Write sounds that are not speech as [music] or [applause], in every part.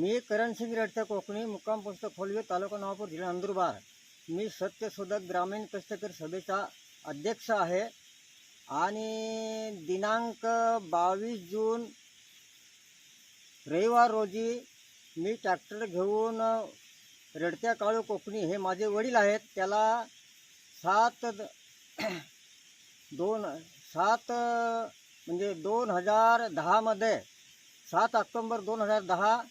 मी करणसिंग रेडचा कोकणी मुक्काम पुस्तक खोलवे तालुका नवापूर जिल्हा नंदुरबार. मी सत्यशोधक ग्रामीण कष्टकरी सभेचा अध्यक्ष आहे. आणि दिनांक बावीस जून रविवार रोजी मी ट्रॅक्टर घेऊन रेडत्या काळू कोकणी हे माझे वडील आहेत. त्याला सात द- [clears throat] दोन सात म्हणजे दोन हजार दहामध्ये सात ऑक्टोंबर दोन हजार दहा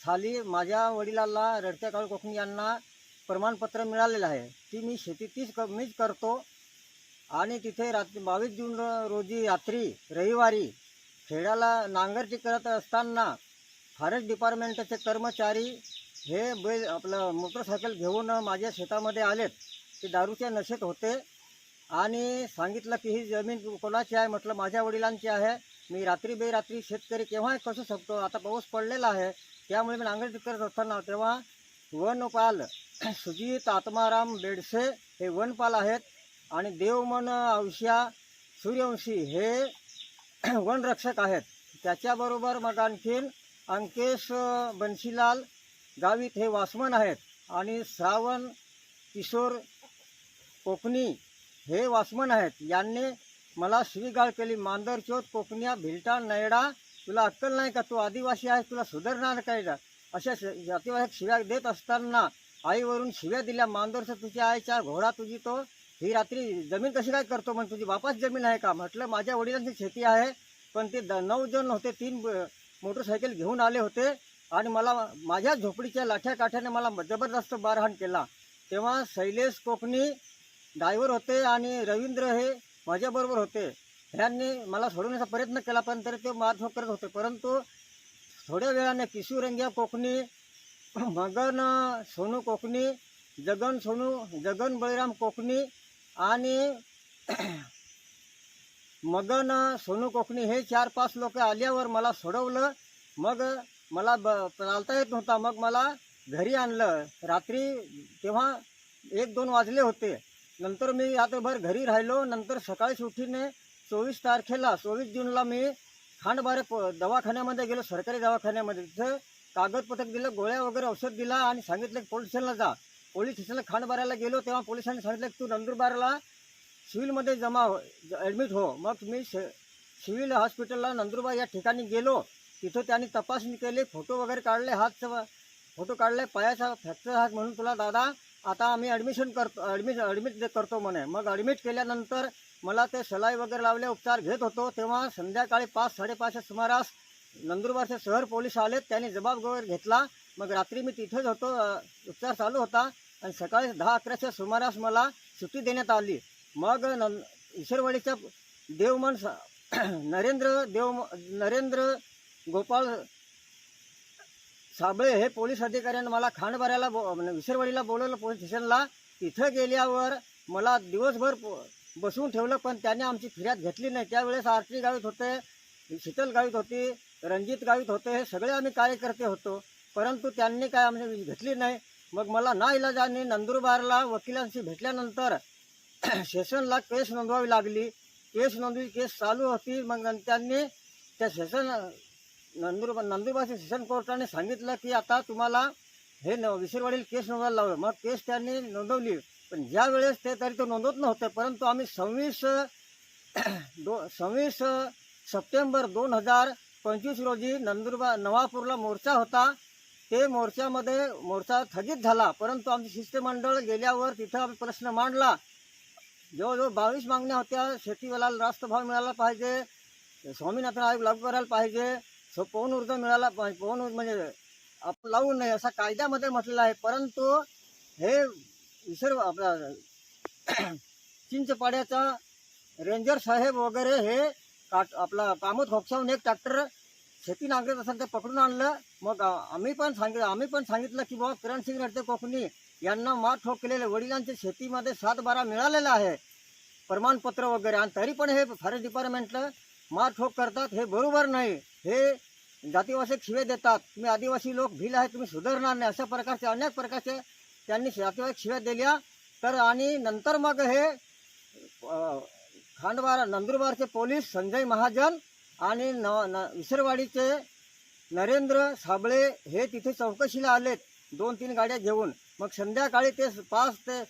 साली माझ्या वडिलांना रडत्या काळू कोकणी यांना प्रमाणपत्र मिळालेलं आहे. ती मी शेती तीच क मीच करतो. आणि तिथे रात्री बावीस जून रोजी रात्री रविवारी खेड्याला नांगरची करत असताना फॉरेस्ट डिपार्टमेंटचे कर्मचारी हे बैल आपलं मोटरसायकल घेऊन माझ्या शेतामध्ये आलेत. ते दारूच्या नशेत होते. आणि सांगितलं की ही जमीन कोणाची आहे? म्हटलं माझ्या वडिलांची आहे. मी रात्री बेरात्री शेतकरी केव्हाही कसू शकतो. आता पाऊस पडलेला आहे. त्यामुळे मी नांगरटी करत असताना तेव्हा वनपाल [clears throat] सुजित आत्माराम बेडसे हे वनपाल आहेत. आणि देवमन औषा सूर्यवंशी हे [clears throat] वनरक्षक आहेत. त्याच्याबरोबर मग आणखीन अंकेश अ, बन्शीलाल गावित हे वासमन आहेत. आणि श्रावण किशोर कोकणी हे वासमन आहेत. यांनी मला शिवीगाळ केली मांदर चोत कोकण्या भिलटा नयडा. तुला अक्कल नाही का? तू आदिवासी आहे तुला सुधारणार काय का अशा श- शिव्या देत असताना आईवरून शिव्या दिल्या मांदरचं तुझ्या आईच्या घोडा तुझी तो. ही रात्री जमीन कशी काय करतो म्हण? तुझी बापाच जमीन आहे का? म्हटलं माझ्या वडिलांची शेती आहे पण ते द नऊ जण होते तीन मोटरसायकल घेऊन आले होते आणि मला माझ्या झोपडीच्या लाठ्या काठ्याने मला जबरदस्त मारहाण केला. तेव्हा शैलेश कोकणी ड्रायव्हर होते आणि रवींद्र हे माझ्याबरोबर होते. ह्यांनी मला सोडवण्याचा प्रयत्न केला पण तरी ते मारझोड करत होते. परंतु थोड्या वेळाने किशोरंग्या कोकणी मगन सोनू कोकणी जगन सोनू जगन बळीराम कोकणी आणि मगन सोनू कोकणी हे चार पाच लोक आल्यावर मला सोडवलं. मग मला ब चालता येत नव्हता. मग मला घरी आणलं. रात्री तेव्हा एक दोन वाजले होते. नंतर मी रात्रभर घरी राहिलो. नंतर सकाळी उठीने चोवीस तारखेला चोवीस जूनला मी खांडबारे प दवाखान्यामध्ये गेलो सरकारी दवाखान्यामध्ये. तिथं कागदपत्र दिलं गोळ्या वगैरे औषध दिला आणि सांगितलं की पोलीस स्टेशनला जा. पोलीस स्टेशनला खांडबाऱ्याला गेलो तेव्हा पोलिसांनी सांगितलं की तू नंदुरबारला सिव्हिलमध्ये जमा हो ॲडमिट हो. मग मी सिव्हिल हॉस्पिटलला नंदुरबार या ठिकाणी गेलो. तिथं त्यांनी तपासणी केली फोटो वगैरे काढले हातचं फोटो काढले पायाचा फ्रॅक्चर हात म्हणून तुला दादा आता आम्ही ॲडमिशन करतो ॲडमिट ॲडमिट करतो म्हणे. मग ॲडमिट केल्यानंतर मला ते सलाई वगैरे लावले उपचार घेत होतो. तेव्हा संध्याकाळी पाच साडेपाचच्या सुमारास नंदुरबारचे शहर पोलीस आलेत त्यांनी जबाब वगैरे घेतला. मग रात्री मी तिथेच होतो. उपचार चालू होता. आणि सकाळी दहा अकराच्या सुमारास मला सुट्टी देण्यात आली. मग नं ईश्वरवाडीच्या देवमन [clears throat] नरेंद्र देव नरेंद्र गोपाळ साबळे हे पोलीस अधिकाऱ्यानं मला खांडभऱ्याला बो म्हणजे विसरवाडीला बोलवलं पोलीस स्टेशनला. तिथं गेल्यावर मला दिवसभर बसवून ठेवलं पण त्याने आमची फिर्याद घेतली नाही. त्यावेळेस आरती गावीत होते शीतल गावीत होती रणजित गावीत होते हे सगळे आम्ही कार्यकर्ते होतो. परंतु त्यांनी काय आमची घेतली नाही. मग मला ना इलाजाने नंदुरबारला वकिलांशी भेटल्यानंतर [clears throat] सेशनला केस नोंदवावी लागली. केस नोंदवी केस चालू होती. मग त्यांनी त्या सेशन नंदुरबार नंदुरबारच्या सेशन कोर्टाने सांगितलं की आता तुम्हाला हे न विसरवाडील केस नोंदवायला लावलं मग केस त्यांनी नोंदवली. पण ज्या वेळेस ते तरी तो नोंदवत नव्हते परंतु आम्ही सव्वीस [clears throat] दो सव्वीस सप्टेंबर दोन हजार पंचवीस रोजी नंदुरबार नवापूरला मोर्चा होता. ते मोर्चामध्ये मोर्चा स्थगित झाला. परंतु आमचे शिष्टमंडळ गेल्यावर तिथं आम्ही प्रश्न मांडला. जवळजवळ बावीस मागण्या होत्या. शेतीवाला रास्त भाव मिळाला पाहिजे. स्वामीनाथन आयोग लागू करायला पाहिजे. सो पवन ऊर्जा मिळाला पवन ऊर्जा म्हणजे आपण लावू नये असा कायद्यामध्ये म्हटलेला आहे. परंतु हे विसर्व आपला [clears throat] चिंचपाड्याचा रेंजर साहेब वगैरे हे काट आपला कामत खोपसावून एक ट्रॅक्टर शेती नांगरत असेल ते पकडून आणलं. मग आम्ही पण सांगितलं आम्ही पण सांगितलं की बाबा किरण सिंग रडते कोकणी. यांना मार ठोक केलेले वडिलांच्या शेतीमध्ये सात बारा मिळालेलं आहे. प्रमाणपत्र वगैरे. आणि तरी पण हे फॉरेस्ट डिपार्टमेंटला मारठोक करतात हे बरोबर नाही. हे जातीवासी शिवे देतात. तुम्ही आदिवासी लोक भिल आहे तुम्ही सुधारणार नाही. अशा प्रकारचे अनेक प्रकारचे त्यांनी जातीवासिक शिव्या दिल्या. तर आणि नंतर मग हे खांडवार नंदुरबारचे पोलीस संजय महाजन आणि न न विसरवाडीचे नरेंद्र साबळे हे तिथे चौकशीला आलेत. दोन तीन गाड्या घेऊन. मग संध्याकाळी ते पाच ते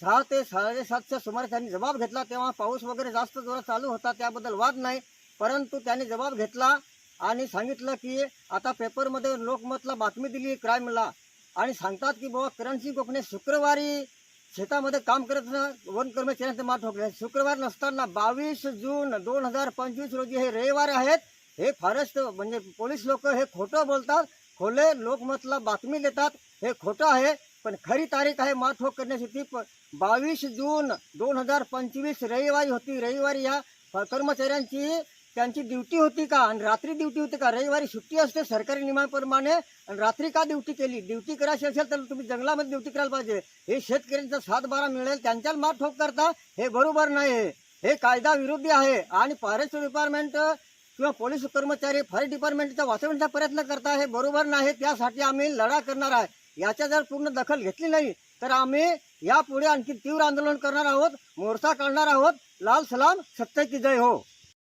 सहा ते साडेसातच्या सुमारे त्यांनी जबाब घेतला. तेव्हा पाऊस वगैरे जास्त जोरात चालू होता. त्याबद्दल वाद नाही. परंतु त्याने जबाब घेतला आणि सांगितलं की आता पेपरमध्ये लोकमतला बातमी दिली क्राईमला आणि सांगतात की बाबा करणसिंग कोकणे शुक्रवारी शेतामध्ये काम करत वन कर्मचाऱ्यांचे मार ठोकले. शुक्रवार नसताना बावीस जून दोन हजार पंचवीस रोजी हे रविवार आहेत. हे फारच म्हणजे पोलीस लोक हे खोटं बोलतात. खोले लोकमतला बातमी देतात. हे खोटं आहे पण खरी तारीख आहे मारठोक करण्यासाठी ती. बावीस जून दोन हजार पंचवीस रविवारी होती. रविवारी या कर्मचाऱ्यांची त्यांची ड्युटी होती का? आणि रात्री ड्युटी होती का? रविवारी सुट्टी असते सरकारी नियमाप्रमाणे. आणि रात्री का ड्युटी केली? ड्युटी करायची असेल तर तुम्ही जंगलामध्ये ड्युटी करायला पाहिजे. हे शेतकऱ्यांचा सात बारा मिळेल त्यांच्याला मार ठोक करता हे बरोबर नाही. आहे. हे कायदा विरोधी आहे. आणि फॉरेस्ट डिपार्टमेंट किंवा पोलीस कर्मचारी फॉरेस्ट डिपार्टमेंटचा वाचवण्याचा प्रयत्न करता हे बरोबर नाही. त्यासाठी आम्ही लढा करणार आहे. याच्या जर पूर्ण दखल घेतली नाही तर आम्ही यापुढे आणखी तीव्र आंदोलन करणार आहोत मोर्चा काढणार आहोत. लाल सलाम सत्य की जय हो.